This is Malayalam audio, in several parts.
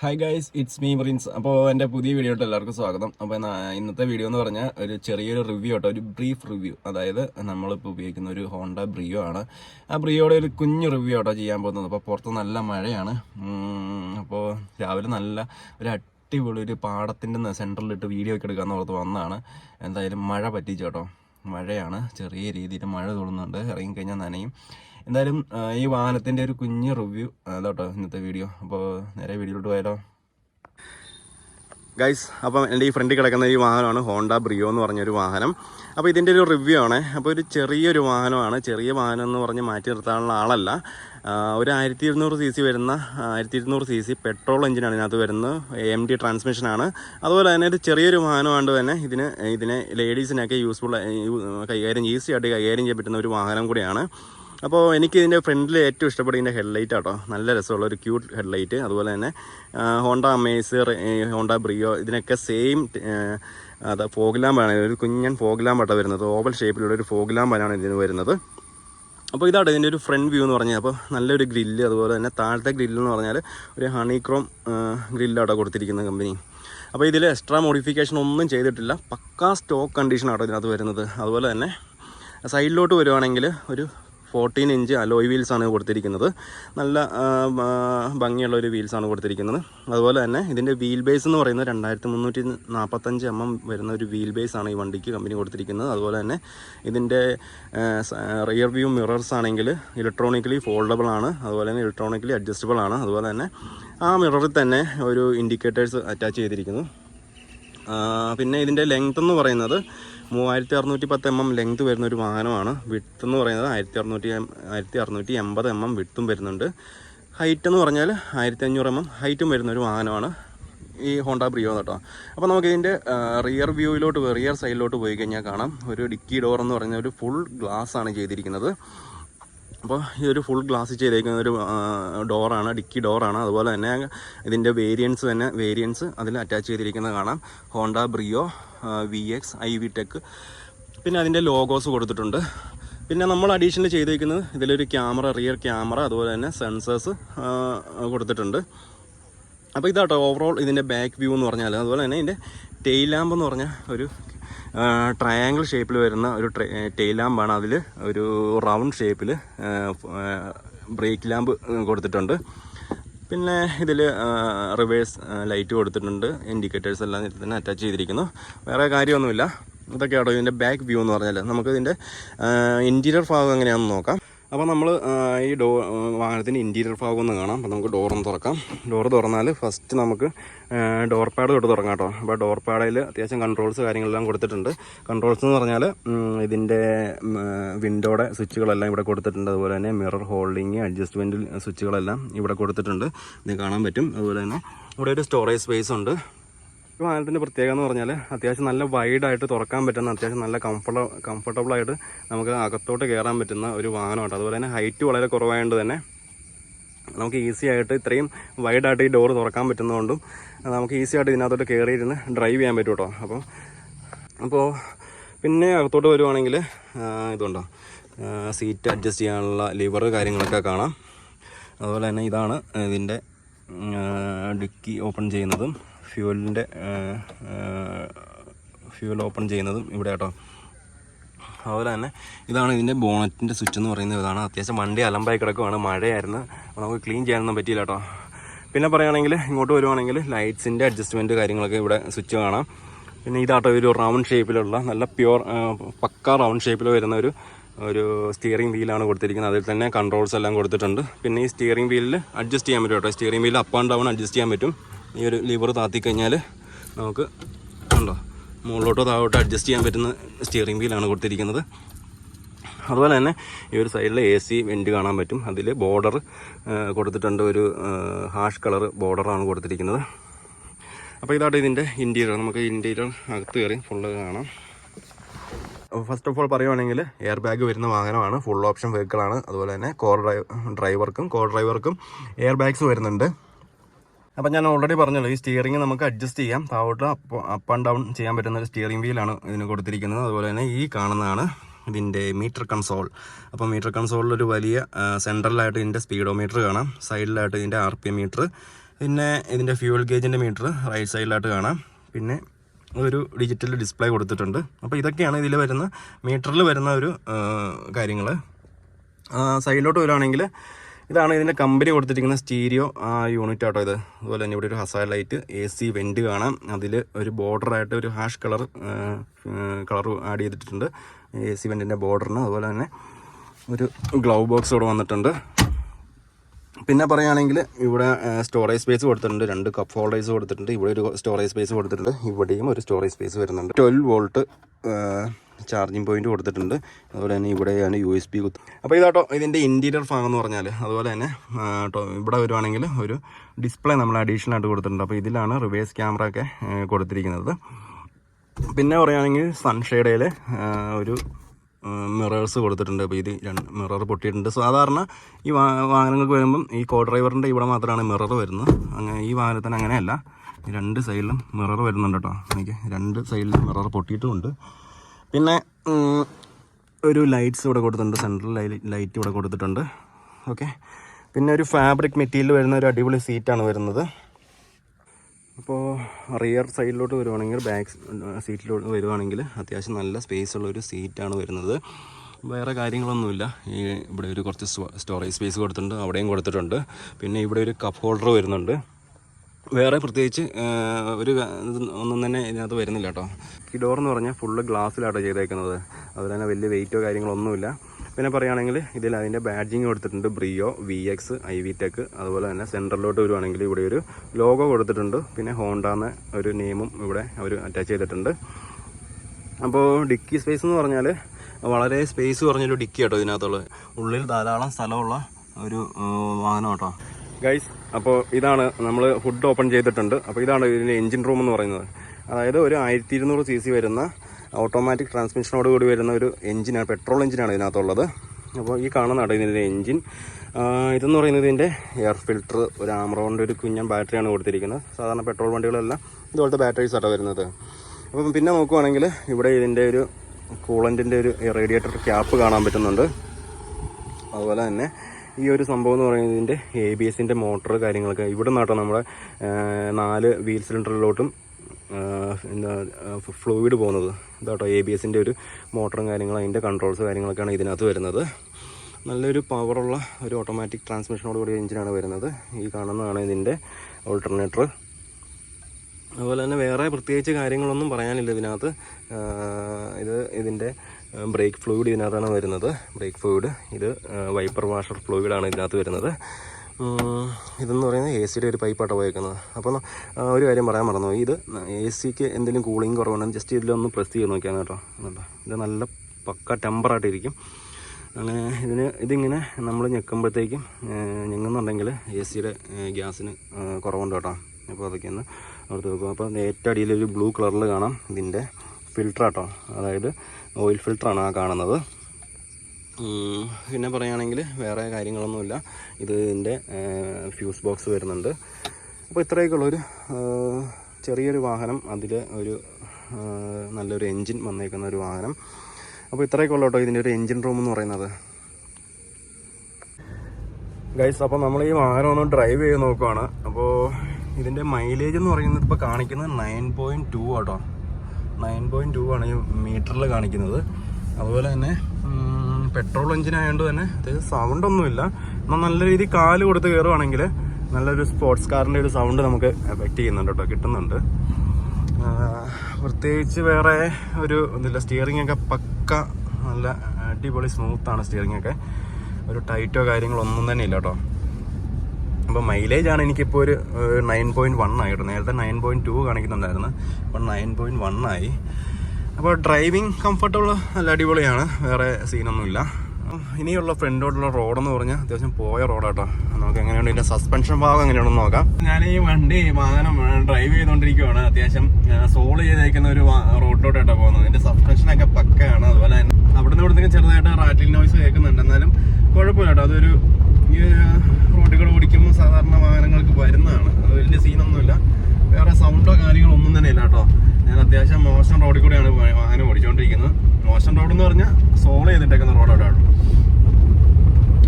Hi guys it's me Prince അപ്പോൾ എന്റെ പുതിയ വീഡിയോട്ട് എല്ലാവർക്കും സ്വാഗതം. അപ്പോൾ ഇന്നത്തെ വീഡിയോ എന്ന് പറഞ്ഞാൽ ഒരു ചെറിയൊരു റിവ്യൂ കേട്ടോ ഒരു ബ്രീഫ് റിവ്യൂ അതായത് നമ്മളിപ്പോൾ ഉപയോഗിക്കുന്ന ഒരു ഹോണ്ട ബ്രിയോ ആണ്. ആ ബ്രിയോയുടെ ഒരു കുഞ്ഞു റിവ്യൂ കേട്ടോ ചെയ്യാൻ പോകുന്നത്. അപ്പോൾ പുറത്ത് നല്ല മഴയാണ്. അപ്പോൾ രാവിലെ നല്ല ഒരു അടിപൊളി ഒരു പാടത്തിന്റെ സെന്ററിലിട്ട് വീഡിയോ ഒക്കെ എടുക്കാമെന്ന് ഓർത്ത് വന്നതാണ്. എന്തായാലും മഴ പറ്റിച്ചു കേട്ടോ. മഴയാണ് ചെറിയ രീതിയിൽ മഴ തൊടുന്നുണ്ട്. ഇറങ്ങിക്കഴിഞ്ഞാൽ നനയും. എന്തായാലും ഈ വാഹനത്തിന്റെ ഒരു കുഞ്ഞ് റിവ്യൂ അതോട്ടോ ഇന്നത്തെ വീഡിയോ അപ്പോൾ നേരെ വീഡിയോയിലോട്ട് പോയാലോ. ഗൈസ് അപ്പം എന്റെ ഈ ഫ്രണ്ടിൽ കിടക്കുന്ന ഈ വാഹനമാണ് ഹോണ്ട ബ്രിയോ എന്ന് പറഞ്ഞൊരു വാഹനം. അപ്പോൾ ഇതിന്റെ ഒരു റിവ്യൂ ആണ്. അപ്പോൾ ഒരു ചെറിയൊരു വാഹനമാണ്. ചെറിയ വാഹനം എന്ന് പറഞ്ഞ് മാറ്റി നിർത്താനുള്ള ആളല്ല. ഒരു ആയിരത്തി ഇരുന്നൂറ് സി സി വരുന്ന ആയിരത്തി ഇരുന്നൂറ് സി സി പെട്രോൾ എഞ്ചിനാണ് ഇതിനകത്ത് വരുന്നത്. എം ഡി ട്രാൻസ്മിഷനാണ് അതുപോലെ തന്നെ ഒരു ചെറിയൊരു വാഹനമാണ്ട് തന്നെ ഇതിന് ഇതിനെ ലേഡീസിനൊക്കെ യൂസ്ഫുൾ കൈകാര്യം ഈസി ആയിട്ട് കൈകാര്യം ചെയ്യാൻ പറ്റുന്ന ഒരു വാഹനം കൂടിയാണ്. അപ്പോൾ എനിക്ക് ഇതിന്റെ ഫ്രണ്ടിൽ ഏറ്റവും ഇഷ്ടപ്പെട്ട ഇതിന്റെ ഹെഡ്ലൈറ്റ് ആട്ടോ. നല്ല രസമുള്ള ഒരു ക്യൂട്ട് ഹെഡ്ലൈറ്റ്. അതുപോലെ തന്നെ ഹോണ്ട അമേസർ ഹോണ്ട ബ്രിയോ ഇതിനൊക്കെ സെയിം അത് ഫോഗ് ഒരു കുഞ്ഞൻ ഫോഗ് ലാമ്പാട്ടോ വരുന്നത്. ഓവൽ ഷേപ്പിലുള്ള ഒരു ഫോഗ് ലാമ്പാണ് ഇതിന് വരുന്നത്. അപ്പോൾ ഇതാണ് ഇതിന്റെ ഒരു ഫ്രണ്ട് വ്യൂ എന്ന് പറഞ്ഞാൽ. അപ്പോൾ നല്ലൊരു ഗ്രില്ല് അതുപോലെ തന്നെ താഴത്തെ ഗ്രില്ല് എന്ന് പറഞ്ഞാൽ ഒരു ഹണിക്രോം ഗ്രില്ലാട്ടോ കൊടുത്തിരിക്കുന്ന കമ്പനി. അപ്പോൾ ഇതിൽ എക്സ്ട്രാ മോഡിഫിക്കേഷൻ ഒന്നും ചെയ്തിട്ടില്ല. പക്കാ സ്റ്റോക്ക് കണ്ടീഷനാട്ടോ ഇതിനകത്ത് വരുന്നത്. അതുപോലെ തന്നെ സൈഡിലോട്ട് വരുവാണെങ്കിൽ ഒരു ഫോർട്ടീൻ ഇഞ്ച് അലോയ് വീൽസാണ് കൊടുത്തിരിക്കുന്നത്. നല്ല ഭംഗിയുള്ള ഒരു വീൽസാണ് കൊടുത്തിരിക്കുന്നത്. അതുപോലെ തന്നെ ഇതിന്റെ വീൽ ബേസ് എന്ന് പറയുന്നത് രണ്ടായിരത്തി മുന്നൂറ്റി നാൽപ്പത്തഞ്ച് എം എം വരുന്ന ഒരു വീൽ ബേസ് ആണ് ഈ വണ്ടിക്ക് കമ്പനി കൊടുത്തിരിക്കുന്നത്. അതുപോലെ തന്നെ ഇതിന്റെ റിയർ വ്യൂ മിറേഴ്സ് ആണെങ്കിൽ ഇലക്ട്രോണിക്കലി ഫോൾഡബിൾ ആണ്. അതുപോലെ തന്നെ ഇലക്ട്രോണിക്കലി അഡ്ജസ്റ്റബിൾ ആണ്. അതുപോലെ തന്നെ ആ മിററിൽ തന്നെ ഒരു ഇൻഡിക്കേറ്റേഴ്സ് അറ്റാച്ച് ചെയ്തിരിക്കുന്നു. പിന്നെ ഇതിന്റെ ലെങ്ത് എന്ന് പറയുന്നത് മൂവായിരത്തി അറുന്നൂറ്റി പത്ത് എം എം ലെങ്ത് വരുന്ന ഒരു വാഹനമാണ്. വിട്ട് എന്ന് പറയുന്നത് ആയിരത്തി അറുന്നൂറ്റി ആയിരത്തി അറുന്നൂറ്റി എൺപത് എം എം വിട്ടും വരുന്നുണ്ട്. ഹൈറ്റ് എന്ന് പറഞ്ഞാൽ ആയിരത്തി അഞ്ഞൂറ് എം. എം ഹൈറ്റും വരുന്ന ഒരു വാഹനമാണ്. ഈ ഹോണ്ട ബ്രിയോ കേട്ടോ. അപ്പോൾ നമുക്ക് ഇതിന്റെ റിയർ വ്യൂയിലോട്ട് റിയർ സൈഡിലോട്ട് പോയി കഴിഞ്ഞാൽ കാണാം. ഒരു ഡിക്കി ഡോർ എന്ന് പറയുന്ന ഒരു ഫുൾ ഗ്ലാസ് ആണ് ചെയ്തിരിക്കുന്നത്. അപ്പോൾ ഒരു ഫുൾ ഗ്ലാസ് ചെയ്തേക്കുന്ന ഒരു ഡോറാണ് ഡിക്കി ഡോറാണ് അതുപോലെ തന്നെ ഇതിന്റെ വേരിയൻസ് തന്നെ വേരിയൻസ് അതിൽ അറ്റാച്ച് ചെയ്തിരിക്കുന്നത് കാണാം. Honda Brio V X I V tech പിന്നെ അതിന്റെ ലോഗോസ് കൊടുത്തിട്ടുണ്ട്. പിന്നെ നമ്മൾ അഡീഷണൽ ചെയ്തിരിക്കുന്നത് ഇതിലൊരു ക്യാമറ റിയർ ക്യാമറ അതുപോലെ തന്നെ സെൻസേഴ്സ് കൊടുത്തിട്ടുണ്ട്. അപ്പോൾ ഇതാട്ടോ ഓവറോൾ ഇതിന്റെ ബാക്ക് വ്യൂ എന്ന് പറഞ്ഞാൽ അതുപോലെ തന്നെ ഇതിന്റെ ടെയിൽ ലാമ്പ് എന്ന് പറഞ്ഞാൽ ഒരു ട്രയാങ്കിൾ ഷേപ്പിൽ വരുന്ന ഒരു ടെയിൽ ലാമ്പാണ് അതിൽ ഒരു റൗണ്ട് ഷേപ്പിൽ ബ്രേക്ക് ലാമ്പ് കൊടുത്തിട്ടുണ്ട്. പിന്നെ ഇതിൽ റിവേഴ്സ് ലൈറ്റ് കൊടുത്തിട്ടുണ്ട്. ഇൻഡിക്കേറ്റേഴ്സ് എല്ലാം ഇതിൽ തന്നെ അറ്റാച്ച് ചെയ്തിരിക്കുന്നു. വേറെ കാര്യമൊന്നുമില്ല. ഇതൊക്കെയാണോ ഇതിന്റെ ബാക്ക് വ്യൂ എന്ന് പറഞ്ഞാൽ നമുക്ക് ഇതിന്റെ ഇന്റീരിയർ ഭാഗം എങ്ങനെയാണെന്ന് നോക്കാം. അപ്പോൾ നമ്മൾ ഈ ഡോ വാഹനത്തിന്റെ ഇന്റീരിയർ ഭാഗം ഒന്ന് കാണാം. അപ്പോൾ നമുക്ക് ഡോറൊന്ന് തുറക്കാം. ഡോർ തുറന്നാൽ ഫസ്റ്റ് നമുക്ക് ഡോർ പാഡ് തൊട്ട് തുറക്കാം കേട്ടോ. അപ്പോൾ ഡോർ പാഡയിൽ അത്യാവശ്യം കൺട്രോൾസ് കാര്യങ്ങളെല്ലാം കൊടുത്തിട്ടുണ്ട്. കൺട്രോൾസ് എന്ന് പറഞ്ഞാൽ ഇതിന്റെ വിൻഡോയുടെ സ്വിച്ചുകളെല്ലാം ഇവിടെ കൊടുത്തിട്ടുണ്ട്. അതുപോലെ തന്നെ മിറർ ഹോൾഡിങ് അഡ്ജസ്റ്റ്മെന്റ് സ്വിച്ചുകളെല്ലാം ഇവിടെ കൊടുത്തിട്ടുണ്ട്. ഇത് കാണാൻ പറ്റും. അതുപോലെ തന്നെ ഇവിടെ ഒരു സ്റ്റോറേജ് സ്പേസ് ഉണ്ട്. ഈ വാഹനത്തിന്റെ പ്രത്യേകത എന്ന് പറഞ്ഞാൽ അത്യാവശ്യം നല്ല വൈഡായിട്ട് തുറക്കാൻ പറ്റുന്ന അത്യാവശ്യം നല്ല കംഫർട്ട കംഫർട്ടബിളായിട്ട് നമുക്ക് അകത്തോട്ട് കയറാൻ പറ്റുന്ന ഒരു വാഹനമാണ് അതുപോലെ തന്നെ ഹൈറ്റ് വളരെ കുറവായതുകൊണ്ട് തന്നെ നമുക്ക് ഈസി ആയിട്ട് ഇത്രയും വൈഡായിട്ട് ഈ ഡോർ തുറക്കാൻ പറ്റുന്നതുകൊണ്ടും നമുക്ക് ഈസി ആയിട്ട് ഇതിനകത്തോട്ട് കയറിയിരുന്ന് ഡ്രൈവ് ചെയ്യാൻ പറ്റും കേട്ടോ അപ്പോൾ അപ്പോൾ പിന്നെ അകത്തോട്ട് വരുവാണെങ്കിൽ ഇതുണ്ടോ? സീറ്റ് അഡ്ജസ്റ്റ് ചെയ്യാനുള്ള ലിവർ കാര്യങ്ങളൊക്കെ കാണാം. അതുപോലെ തന്നെ ഇതാണ് ഇതിന്റെ ഡിക്കി ഓപ്പൺ ചെയ്യുന്നതും. ഫ്യൂവലിന്റെ ഫ്യൂവൽ ഓപ്പൺ ചെയ്യുന്നതും ഇവിടെ കേട്ടോ. അതുപോലെ തന്നെ ഇതാണ് ഇതിന്റെ ബോണറ്റിന്റെ സ്വിച്ച് എന്ന് പറയുന്നത് ഇതാണ്. അത്യാവശ്യം വണ്ടി അലമ്പായി കിടക്കുവാണ്. മഴയായിരുന്നു. നമുക്ക് ക്ലീൻ ചെയ്യാനൊന്നും പറ്റിയില്ല കേട്ടോ. പിന്നെ പറയുകയാണെങ്കിൽ ഇങ്ങോട്ട് വരുവാണെങ്കിൽ ലൈറ്റ്സിന്റെ അഡ്ജസ്റ്റ്മെന്റ് കാര്യങ്ങളൊക്കെ ഇവിടെ സ്വിച്ച് കാണാം. പിന്നെ ഇതാട്ടോ ഒരു റൗണ്ട് ഷേപ്പിലുള്ള നല്ല പ്യുവർ പക്ക റൗണ്ട് ഷേപ്പിൽ വരുന്ന ഒരു ഒരു സ്റ്റിയറിംഗ് വീലാണ് കൊടുത്തിരിക്കുന്നത്. അതിൽ തന്നെ കൺട്രോൾസ് എല്ലാം കൊടുത്തിട്ടുണ്ട്. പിന്നെ ഈ സ്റ്റിയറിംഗ് വീലിൽ അഡ്ജസ്റ്റ് ചെയ്യാൻ പറ്റും കേട്ടോ. സ്റ്റിയറിംഗ് വീലിൽ അപ്പ് ആൻഡ് ഡൗൺ അഡ്ജസ്റ്റ് ചെയ്യാൻ പറ്റും. ഈ ഒരു ലിവർ താത്തി കഴിഞ്ഞാൽ നമുക്ക് ഉണ്ടോ മുകളിലോട്ടോ താഴോട്ടോ അഡ്ജസ്റ്റ് ചെയ്യാൻ പറ്റുന്ന സ്റ്റിയറിംഗ് വീലാണ് കൊടുത്തിരിക്കുന്നത്. അതുപോലെ തന്നെ ഈ ഒരു സൈഡിൽ എ സി വെന്റ് കാണാൻ പറ്റും. അതിൽ ബോർഡർ കൊടുത്തിട്ടുണ്ട് ഒരു ഹാഷ് കളർ ബോർഡറാണ് കൊടുത്തിരിക്കുന്നത്. അപ്പോൾ ഇതാണ് ഇതിന്റെ ഇന്റീരിയർ നമുക്ക് ഇന്റീരിയർ അകത്ത് കയറി ഫുള്ള് കാണാം. ഫസ്റ്റ് ഓഫ് ഓൾ പറയുവാണെങ്കിൽ എയർ ബാഗ് വരുന്ന വാഹനമാണ്. ഫുൾ ഓപ്ഷൻ വെഹിക്കിളാണ് അതുപോലെ തന്നെ കോർ ഡ്രൈവർക്കും കോർ ഡ്രൈവർക്കും എയർ ബാഗ്സ് വരുന്നുണ്ട്. അപ്പം ഞാൻ ഓൾറെഡി പറഞ്ഞല്ലോ ഈ സ്റ്റിയറിംഗ് നമുക്ക് അഡ്ജസ്റ്റ് ചെയ്യാം. താഴോട്ട് അപ്പ് അപ്പ് ആൻഡ് ഡൗൺ ചെയ്യാൻ പറ്റുന്ന ഒരു സ്റ്റിയറിംഗ് വീലാണ് ഇതിന് കൊടുത്തിരിക്കുന്നത്. അതുപോലെ തന്നെ ഈ കാണുന്നതാണ് ഇതിന്റെ മീറ്റർ കൺസോൾ അപ്പോൾ മീറ്റർ കൺസോളിലൊരു വലിയ സെൻട്രലായിട്ട് ഇതിന്റെ സ്പീഡോമീറ്റർ കാണാം. സൈഡിലായിട്ട് ഇതിന്റെ ആർ പി മീറ്റർ പിന്നെ ഇതിന്റെ ഫ്യൂൽ ഗേജിന്റെ മീറ്റർ റൈറ്റ് സൈഡിലായിട്ട് കാണാം. പിന്നെ ഒരു ഡിജിറ്റൽ ഡിസ്പ്ലേ കൊടുത്തിട്ടുണ്ട്. അപ്പോൾ ഇതൊക്കെയാണ് ഇതിൽ വരുന്ന മീറ്ററിൽ വരുന്ന ഒരു കാര്യങ്ങൾ സൈഡിലോട്ട് വരുവാണെങ്കിൽ ഇതാണ് ഇതിന്റെ കമ്പനി കൊടുത്തിരിക്കുന്ന സ്റ്റീരിയോ യൂണിറ്റ് ആട്ടോ ഇത്. അതുപോലെ തന്നെ ഇവിടെ ഒരു hazard light A C vent കാണാം. അതിൽ ഒരു ബോർഡറായിട്ട് ഒരു ഹാഷ് കളർ കളർ ആഡ് ചെയ്തിട്ടുണ്ട്. എ സി വെന്റിന്റെ ബോർഡറിന്. അതുപോലെ തന്നെ ഒരു ഗ്ലൗ ബോക്സ് ഇവിടെ വന്നിട്ടുണ്ട്. പിന്നെ പറയുകയാണെങ്കിൽ ഇവിടെ സ്റ്റോറേജ് സ്പേസ് കൊടുത്തിട്ടുണ്ട്. രണ്ട് കപ്പ് ഹോൾഡേഴ്സ് കൊടുത്തിട്ടുണ്ട്. ഇവിടെ ഒരു സ്റ്റോറേജ് സ്പേസ് കൊടുത്തിട്ടുണ്ട്. ഇവിടെയും ഒരു സ്റ്റോറേജ് സ്പേസ് വരുന്നുണ്ട്. ട്വൽവ് വോൾട്ട് ചാർജിങ് പോയിന്റ് കൊടുത്തിട്ടുണ്ട്. അതുപോലെ തന്നെ ഇവിടെയാണ് യു എസ് പി കുത്ത്. അപ്പോൾ ഇതാട്ടോ ഇതിന്റെ ഇന്റീരിയർ ഭാഗം എന്ന് പറഞ്ഞാൽ അതുപോലെ തന്നെ ഇവിടെ വരുവാണെങ്കിൽ ഒരു ഡിസ്പ്ലേ നമ്മൾ അഡീഷണൽ ആയിട്ട് കൊടുത്തിട്ടുണ്ട്. അപ്പോൾ ഇതിലാണ് റിവേഴ്സ് ക്യാമറ ഒക്കെ കൊടുത്തിരിക്കുന്നത്. പിന്നെ പറയുകയാണെങ്കിൽ സൺഷെയ്ഡയിൽ ഒരു മിറേഴ്സ് കൊടുത്തിട്ടുണ്ട്. അപ്പോൾ ഇത് രണ്ട് മിറർ പൊട്ടിയിട്ടുണ്ട്. സാധാരണ ഈ വാഹനങ്ങൾക്ക് വരുമ്പം ഈ കോ ഡ്രൈവറിന്റെ ഇവിടെ മാത്രമാണ് മിറർ വരുന്നത്. അങ്ങനെ ഈ വാഹനത്തിന് അങ്ങനെയല്ല. രണ്ട് സൈഡിലും മിറർ വരുന്നുണ്ട് കേട്ടോ എനിക്ക് രണ്ട് സൈഡിലും മിറർ പൊട്ടിയിട്ടുമുണ്ട് പിന്നെ ഒരു ലൈറ്റ്സ് ഇവിടെ കൊടുത്തിട്ടുണ്ട്. സെൻട്രൽ ലൈറ്റ് ഇവിടെ കൊടുത്തിട്ടുണ്ട്. ഓക്കെ പിന്നെ ഒരു ഫാബ്രിക് മെറ്റീരിയൽ വരുന്ന ഒരു അടിപൊളി സീറ്റാണ് വരുന്നത്. അപ്പോൾ റിയർ സൈഡിലോട്ട് വരുവാണെങ്കിൽ ബാക്ക് സീറ്റിലോട്ട് വരുവാണെങ്കിൽ അത്യാവശ്യം നല്ല സ്പേസ് ഉള്ള ഒരു സീറ്റാണ് വരുന്നത്. വേറെ കാര്യങ്ങളൊന്നുമില്ല. ഈ ഇവിടെ ഒരു കുറച്ച് സ്റ്റോറേജ് സ്പേസ് കൊടുത്തിട്ടുണ്ട്. അവിടെയും കൊടുത്തിട്ടുണ്ട്. പിന്നെ ഇവിടെ ഒരു കപ്പ് ഹോൾഡർ വരുന്നുണ്ട്. വേറെ പ്രത്യേകിച്ച് ഒരു ഒന്നും തന്നെ ഇതിനകത്ത് വരുന്നില്ല കേട്ടോ. ഈ ഡോർ എന്ന് പറഞ്ഞാൽ ഫുള്ള് ഗ്ലാസ്സിലാട്ടോ ചെയ്തേക്കുന്നത്. അതുപോലെ തന്നെ വലിയ വെയിറ്റോ കാര്യങ്ങളൊന്നുമില്ല. പിന്നെ പറയുകയാണെങ്കിൽ ഇതിൽ അതിന്റെ ബാഡ്ജിങ് കൊടുത്തിട്ടുണ്ട്. Brio V X I V tech അതുപോലെ തന്നെ സെൻട്രലിലോട്ട് വരുവാണെങ്കിൽ ഇവിടെ ഒരു ലോഗോ കൊടുത്തിട്ടുണ്ട്. പിന്നെ ഹോണ്ടാന്ന് ഒരു നെയിമും ഇവിടെ അവർ അറ്റാച്ച് ചെയ്തിട്ടുണ്ട്. അപ്പോൾ ഡിക്കി സ്പേസ് എന്ന് പറഞ്ഞാൽ വളരെ സ്പേസ് കുറഞ്ഞൊരു ഡിക്കി കേട്ടോ ഇതിനകത്തുള്ളത്. ഉള്ളിൽ ധാരാളം സ്ഥലമുള്ള ഒരു വാഹനം കേട്ടോ. ഗൈസ് അപ്പോൾ ഇതാണ് നമ്മൾ ഫുഡ് ഓപ്പൺ ചെയ്തിട്ടുണ്ട്. അപ്പോൾ ഇതാണ് ഇതിന്റെ എഞ്ചിൻ റൂം എന്ന് പറയുന്നത്. അതായത് ഒരു ആയിരത്തി ഇരുന്നൂറ് സി സി വരുന്ന ഓട്ടോമാറ്റിക് ട്രാൻസ്മിഷനോട് കൂടി വരുന്ന ഒരു എഞ്ചിനാണ് പെട്രോൾ എഞ്ചിനാണ് ഇതിനകത്തുള്ളത്. അപ്പോൾ ഈ കാണുന്നതാണ് ഇതിന്റെ എഞ്ചിൻ ഇതെന്ന് പറയുന്നത് ഇതിന്റെ എയർ ഫിൽട്ടർ ഒരു ആമറോണിന്റെ ഒരു കുഞ്ഞൻ ബാറ്ററിയാണ് കൊടുത്തിരിക്കുന്നത്. സാധാരണ പെട്രോൾ വണ്ടികളെല്ലാം ഇതുപോലത്തെ ബാറ്ററീസ് ആട്ടോ വരുന്നത്. അപ്പം പിന്നെ നോക്കുവാണെങ്കിൽ ഇവിടെ ഇതിന്റെ ഒരു കൂളന്റിന്റെ ഒരു റേഡിയേറ്റർ ക്യാപ്പ് കാണാൻ പറ്റുന്നുണ്ട്. അതുപോലെ തന്നെ ഈ ഒരു സംഭവം എന്ന് പറയുന്നത് ഇതിന്റെ എ ബി എസിന്റെ മോട്ടർ കാര്യങ്ങളൊക്കെ. ഇവിടെ നിന്നാട്ടോ നമ്മുടെ നാല് വീൽ സിലിണ്ടറിലോട്ടും എന്താ ഫ്ലൂയിഡ് പോകുന്നത്. ഇതാട്ടോ എ ബി എസിന്റെ ഒരു മോട്ടറും കാര്യങ്ങളും അതിന്റെ കൺട്രോൾസ് കാര്യങ്ങളൊക്കെയാണ് ഇതിനകത്ത് വരുന്നത്. നല്ലൊരു പവറുള്ള ഒരു ഓട്ടോമാറ്റിക് ട്രാൻസ്മിഷനോട് കൂടിയ എഞ്ചിനാണ് വരുന്നത്. ഈ കാണുന്നതാണ് ഇതിന്റെ ഓൾട്ടർനേറ്റർ അതുപോലെ തന്നെ വേറെ പ്രത്യേകിച്ച് കാര്യങ്ങളൊന്നും പറയാനില്ല ഇതിനകത്ത്. ഇത് ഇതിന്റെ ബ്രേക്ക് ഫ്ലൂയിഡ് ഇതിനകത്താണ് വരുന്നത്. ബ്രേക്ക് ഫ്ലൂയിഡ് ഇത് വൈപ്പർ വാഷർ ഫ്ലൂയിഡാണ് ഇതിനകത്ത് വരുന്നത്. ഇതെന്ന് പറയുന്നത് എ സിയുടെ ഒരു പൈപ്പാട്ടോ പോയേക്കുന്നത്. അപ്പോൾ ആ, ഒരു കാര്യം പറയാൻ മറന്നു ഇത് എ സിക്ക് എന്തെങ്കിലും കൂളിംഗ് കുറവുണ്ടെങ്കിൽ ജസ്റ്റ് ഇതിലൊന്ന് പ്രസ് ചെയ്ത് നോക്കിയാൽ കേട്ടോ. എന്നിട്ടോ ഇത് നല്ല പക്ക ടെമ്പറായിട്ടിരിക്കും അങ്ങനെ ഇതിന് ഇതിങ്ങനെ നമ്മൾ ഞെക്കുമ്പോഴത്തേക്കും ഞെങ്ങുന്നുണ്ടെങ്കിൽ എ സിയുടെ ഗ്യാസിന് കുറവുണ്ട് കേട്ടോ. അപ്പോൾ അതൊക്കെ ഒന്ന് ഓർത്ത് വെക്കും. അപ്പോൾ ഏറ്റവും അടിയിൽ ഒരു ബ്ലൂ കളറിൽ കാണാം ഇതിന്റെ ഫിൽറ്റർ കേട്ടോ അതായത് ഓയിൽ ഫിൽറ്ററാണ് ആ കാണുന്നത്. പിന്നെ പറയുകയാണെങ്കിൽ വേറെ കാര്യങ്ങളൊന്നുമില്ല. ഇത് ഇതിന്റെ ഫ്യൂസ് ബോക്സ് വരുന്നുണ്ട്. അപ്പോൾ ഇത്രയൊക്കെയുള്ളൊരു ചെറിയൊരു വാഹനം അതിൽ ഒരു നല്ലൊരു എൻജിൻ വന്നേക്കുന്ന ഒരു വാഹനം. അപ്പോൾ ഇത്രയൊക്കെ ഉള്ളൂ കേട്ടോ ഇതിന്റെ ഒരു എൻജിൻ റൂം എന്ന് പറയുന്നത്. ഗൈസ് അപ്പോൾ നമ്മൾ ഈ വാഹനം ഒന്ന് ഡ്രൈവ് ചെയ്ത് നോക്കുവാണ്. അപ്പോൾ ഇതിന്റെ മൈലേജ് എന്ന് പറയുന്നത് ഇപ്പോൾ കാണിക്കുന്നത് നയൻ പോയിന്റ് ടു കേട്ടോ നയൻ പോയിന്റ് ടു ആണ് ഈ മീറ്ററിൽ കാണിക്കുന്നത്. അതുപോലെ തന്നെ പെട്രോൾ എഞ്ചിൻ ആയതുകൊണ്ട് തന്നെ അതായത് സൗണ്ട് ഒന്നുമില്ല. എന്നാൽ നല്ല രീതിയിൽ കാൽ കൊടുത്ത് കയറുവാണെങ്കിൽ നല്ലൊരു സ്പോർട്സ് കാറിന്റെ ഒരു സൗണ്ട് നമുക്ക് എഫക്റ്റ് ചെയ്യുന്നുണ്ട് കേട്ടോ കിട്ടുന്നുണ്ട്. പ്രത്യേകിച്ച് വേറെ ഒരു ഇതില്ല സ്റ്റിയറിംഗ് ഒക്കെ പക്ക നല്ല അടിപൊളി സ്മൂത്താണ് സ്റ്റിയറിംഗ് ഒക്കെ. ഒരു ടൈറ്റോ കാര്യങ്ങളോ ഒന്നും തന്നെ ഇല്ല കേട്ടോ. അപ്പോൾ മൈലേജ് ആണ് എനിക്കിപ്പോൾ ഒരു നയൻ പോയിന്റ് വൺ ആയിട്ടോ നേരത്തെ നയൻ പോയിന്റ് ടു കാണിക്കുന്നുണ്ടായിരുന്നു. ഇപ്പം നയൻ പോയിന്റ് വൺ ആയി. അപ്പോൾ ഡ്രൈവിംഗ് കംഫർട്ടബിൾ നല്ല അടിപൊളിയാണ് വേറെ സീനൊന്നുമില്ല. ഇനിയുള്ള ഫ്രണ്ടോട്ടുള്ള റോഡെന്ന് പറഞ്ഞാൽ അത്യാവശ്യം പോയ റോഡാട്ടോ. നമുക്ക് എങ്ങനെയുണ്ട് ഇതിന്റെ സസ്പെൻഷൻ ഭാഗം എങ്ങനെയാണെന്ന് നോക്കാം. ഞാൻ ഈ വണ്ടി വാഹനം ഡ്രൈവ് ചെയ്തുകൊണ്ടിരിക്കുകയാണ് അത്യാവശ്യം സോൾ ചെയ്തേക്കുന്ന ഒരു റോഡിലോട്ടാട്ടോ പോകുന്നത്. ഇതിന്റെ സസ്പെൻഷനൊക്കെ പക്കയാണ്. അതുപോലെ തന്നെ അവിടുന്ന് ഇവിടുന്ന് ചെറുതായിട്ട് റാറ്റിൽ നോയ്സ് കേൾക്കുന്നുണ്ട്. എന്നാലും കുഴപ്പമില്ല കേട്ടോ. അതൊരു ഈ റോഡുകൾ ഓടിക്കുമ്പോൾ സാധാരണ വാഹനങ്ങൾക്ക് വരുന്നതാണ്. അത് വലിയ സീനൊന്നുമില്ല. വേറെ സൗണ്ടോ കാര്യങ്ങളോ ഒന്നും തന്നെ ഇല്ല കേട്ടോ. ഞാൻ അത്യാവശ്യം മോശം റോഡിൽ കൂടെയാണ് വാഹനം ഓടിച്ചുകൊണ്ടിരിക്കുന്നത് മോശം റോഡ് എന്ന് പറഞ്ഞാൽ സോൾവ് ചെയ്തിട്ടേക്കുന്ന റോഡ് അവിടെ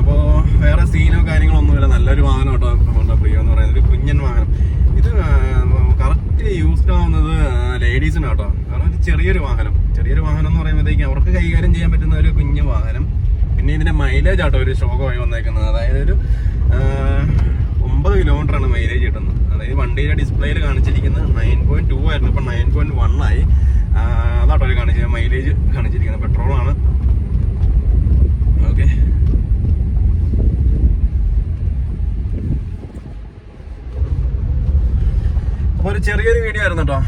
അപ്പോൾ വേറെ സീനോ കാര്യങ്ങളോ ഒന്നുമില്ല. നല്ലൊരു വാഹനം കേട്ടോ ഹോണ്ട പ്രിയോ എന്ന് പറയുന്നത്. ഒരു കുഞ്ഞൻ വാഹനം. ഇത് കറക്റ്റ് യൂസ്ഡ് ആവുന്നത് ലേഡീസിന് കേട്ടോ. കാരണം ഒരു ചെറിയൊരു വാഹനം. ചെറിയൊരു വാഹനം എന്ന് പറയുമ്പോഴത്തേക്കും അവർക്ക് കൈകാര്യം ചെയ്യാൻ പറ്റുന്ന ഒരു കുഞ്ഞു വാഹനം. പിന്നെ ഇതിന്റെ മൈലേജ് ആട്ടോ ഒരു ശോകമായി വന്നേക്കുന്നത്. അതായത് ഒരു ആ, കിലോമീറ്ററാണ് മൈലേജ് കിട്ടുന്നത്. അതായത് വണ്ടിയുടെ ഡിസ്പ്ലേയിൽ കാണിച്ചിരിക്കുന്നത് നയൻ പോയിന്റ് ടു ആയിരുന്നു. ഇപ്പം നയൻ പോയിന്റ് വൺ ആയി. അതാട്ടോ ഒരു കാണിച്ചത് മൈലേജ് കാണിച്ചിരിക്കുന്നത്. പെട്രോളാണ് ഓക്കെ അപ്പോൾ ഒരു ചെറിയൊരു വീഡിയോ ആയിരുന്നു കേട്ടോ